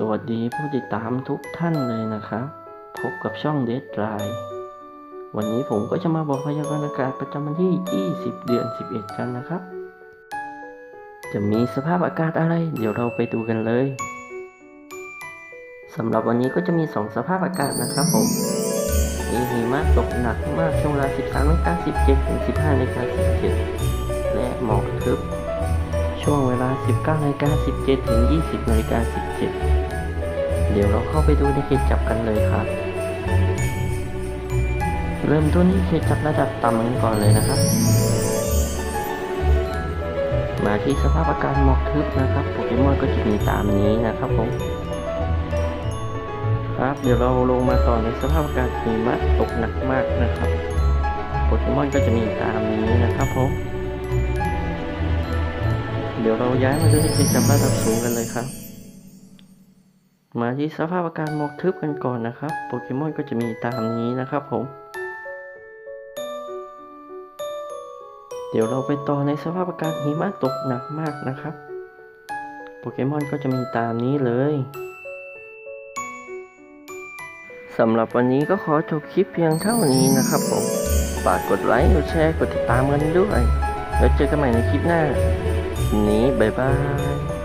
สวัสดีผู้ติดตามทุกท่านเลยนะครับ พบกับช่องเด d ไ i น์วันนี้ผมก็จะมาบอกพยากรณ์อากาศประจำวันที่ 20 เดือน 11 กันนะครับ จะมีสภาพอากาศอะไร เดี๋ยวเราไปดูกันเลยสำหรับวันนี้ก็จะมี 2 สภาพอากาศนะครับผม มีหิมะตกหนักมากช่วงเวลา 13นาฬิกา17ถึง15นาฬิกา17 และหมอกทึบช่วงเวลา 19นาฬิกา17 ถึง 20นาฬิกา17 เดี๋ยวเราเข้าไปดูในเขตจับกันเลยครับ เริ่มต้นที่เขตจับระดับต่ำกันก่อนเลยนะครับ มาที่สภาพอากาศหมอกทึบนะครับโปเกมอนก็จะมีตามนี้นะครับผมครับเดี๋ยวเราลงมาต่อในสภาพอากาศหิมะตกหนักมากนะครับโปเกมอนก็จะมีตามนี้นะครับผมเดี๋ยวเราย้ายมาดูที่เขตจับระดับสูงกันเลยครับ มาที่สภาพอากาศหมอกทึบกันก่อนนะครับ โปเกมอนก็จะมีตามนี้นะครับผม เดี๋ยวเราไปต่อในสภาพอากาศหิมะตกหนักมากนะครับ โปเกมอนก็จะมีตามนี้เลยสำหรับวันนี้ก็ขอจบคลิปเพียงเท่านี้นะครับผม ฝากกดไลค์ กดแชร์ กดติดตามกันด้วย แล้วเจอกันใหม่ในคลิปหน้านนี้ บ๊ายบาย